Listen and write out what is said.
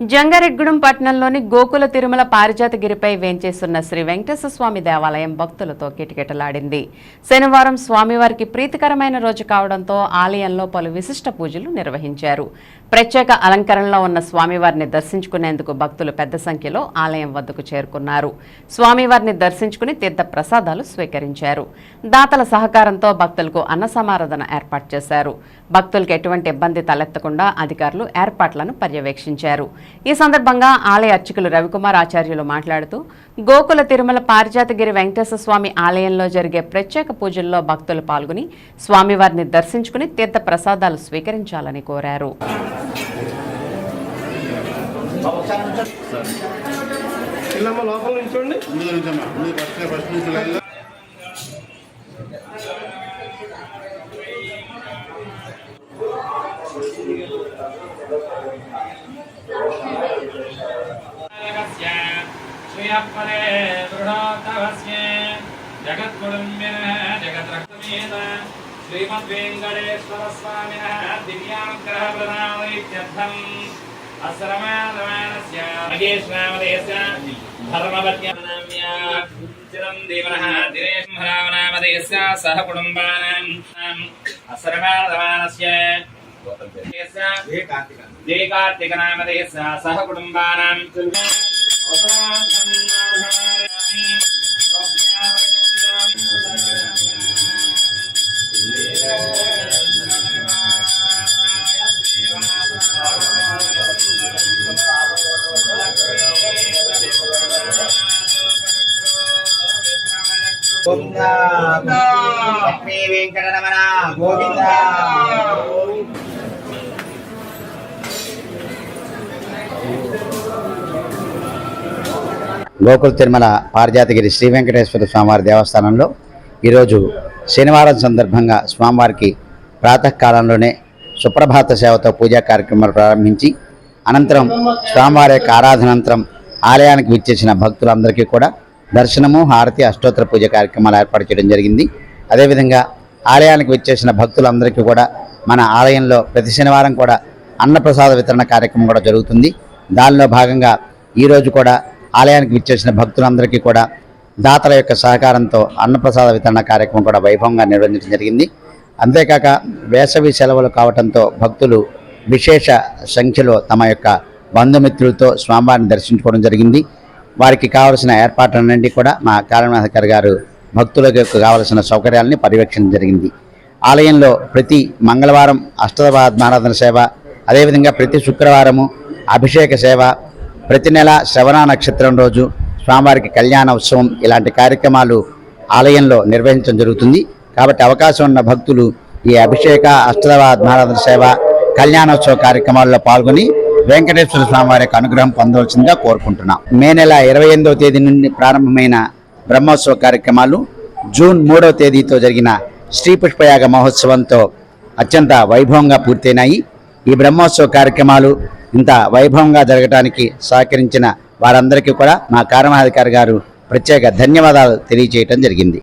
జంగారెడ్గూడెం పట్టణంలోని గోకుల తిరుమల పారిజాతగిరిపై వేంచేస్తున్న శ్రీ వెంకటేశ్వర స్వామి దేవాలయం భక్తులతో కిటకిటలాడింది. శనివారం స్వామివారికి ప్రీతికరమైన రోజు కావడంతో ఆలయంలో పలు విశిష్ట పూజలు నిర్వహించారు. ప్రత్యేక అలంకరణలో ఉన్న స్వామివారిని దర్శించుకునేందుకు భక్తులు పెద్ద సంఖ్యలో ఆలయం వద్దకు చేరుకున్నారు. స్వామివారిని దర్శించుకుని తీర్థ ప్రసాదాలు స్వీకరించారు. దాతల సహకారంతో భక్తులకు అన్న సమారాధన ఏర్పాటు చేశారు. భక్తులకు ఎటువంటి ఇబ్బంది తలెత్తకుండా అధికారులు ఏర్పాట్లను పర్యవేక్షించారు. ఈ సందర్భంగా ఆలయ అర్చకులు రవికుమార్ ఆచార్యులు మాట్లాడుతూ గోకుల తిరుమల పారిజాతగిరి వెంకటేశ్వర స్వామి ఆలయంలో జరిగే ప్రత్యేక పూజల్లో భక్తులు పాల్గొని స్వామివారిని దర్శించుకుని తీర్థ ప్రసాదాలు స్వీకరించాలని కోరారు. ఇల్లమ్మ లోపల నుంచోండి ముందు నుంచమ్మా ముందు ఫస్ట్ ఫస్ట్ నుంచి లైన్లో श्रियपरे दृढोत्तवस्य जगत्कुटुम्बिनः जगद्रक्तमेन श्रीमद्वेङ्कटेश्वरस्वामिनः दिव्यानुग्रहप्रदानैत्यर्थम् अस्रमादमानस्य महेश्नामदेस्य धर्मपत्न्यनाम्या चिरन्दीवनः दिनेशम्भरामनामदेस्य सह कुटुम्बानाम् अस्रमादमानस्य जय कार्तिकनामदेस्य सह कुटुम्बानाम् లక్ష్మీ వెంకటరమణ గోవింద. తిరుమల పారిజాతగిరి శ్రీ వెంకటేశ్వర స్వామివారి దేవస్థానంలో ఈరోజు శనివారం సందర్భంగా స్వామివారికి ప్రాతకాలంలోనే సుప్రభాత సేవతో పూజా కార్యక్రమాలు ప్రారంభించి అనంతరం స్వామివారి యొక్క ఆరాధనంతరం ఆలయానికి విచ్చేసిన భక్తులందరికీ కూడా దర్శనము హారతి అష్టోత్తర పూజ కార్యక్రమాలు ఏర్పాటు చేయడం జరిగింది. అదేవిధంగా ఆలయానికి వచ్చేసిన భక్తులందరికీ కూడా మన ఆలయంలో ప్రతి శనివారం కూడా అన్నప్రసాద వితరణ కార్యక్రమం కూడా జరుగుతుంది. దానిలో భాగంగా ఈరోజు కూడా ఆలయానికి విచ్చేసిన భక్తులందరికీ కూడా దాతల యొక్క సహకారంతో అన్నప్రసాద వితరణ కార్యక్రమం కూడా వైభవంగా నిర్వహించడం జరిగింది. అంతేకాక వేసవి సెలవులు కావడంతో భక్తులు విశేష సంఖ్యలో తమ యొక్క బంధుమిత్రులతో స్వామివారిని దర్శించుకోవడం జరిగింది. వారికి కావలసిన ఏర్పాట్లన్నింటి కూడా మా కార్యనాధికారి గారు భక్తులకు కావలసిన సౌకర్యాలని పర్యవేక్షణ జరిగింది. ఆలయంలో ప్రతి మంగళవారం అష్టదవాత్మారాధన సేవ అదేవిధంగా ప్రతి శుక్రవారము అభిషేక సేవ ప్రతి నెల శ్రవణ నక్షత్రం రోజు స్వామివారికి కళ్యాణ ఉత్సవం ఇలాంటి కార్యక్రమాలు ఆలయంలో నిర్వహించడం జరుగుతుంది. కాబట్టి అవకాశం ఉన్న భక్తులు ఈ అభిషేక అష్టదవాత్మారాధన సేవ కళ్యాణోత్సవ కార్యక్రమాల్లో పాల్గొని వెంకటేశ్వర స్వామి వారి యొక్క అనుగ్రహం పొందవలసిందిగా కోరుకుంటున్నాం. మే నెల ఇరవై ఎనిమిదవ తేదీ నుండి ప్రారంభమైన బ్రహ్మోత్సవ కార్యక్రమాలు జూన్ మూడవ తేదీతో జరిగిన శ్రీ పుష్పయాగ మహోత్సవంతో అత్యంత వైభవంగా పూర్తయినాయి. ఈ బ్రహ్మోత్సవ కార్యక్రమాలు ఇంత వైభవంగా జరగడానికి సహకరించిన వారందరికీ కూడా మా కార్యనాధికారి గారు ప్రత్యేక ధన్యవాదాలు తెలియజేయటం జరిగింది.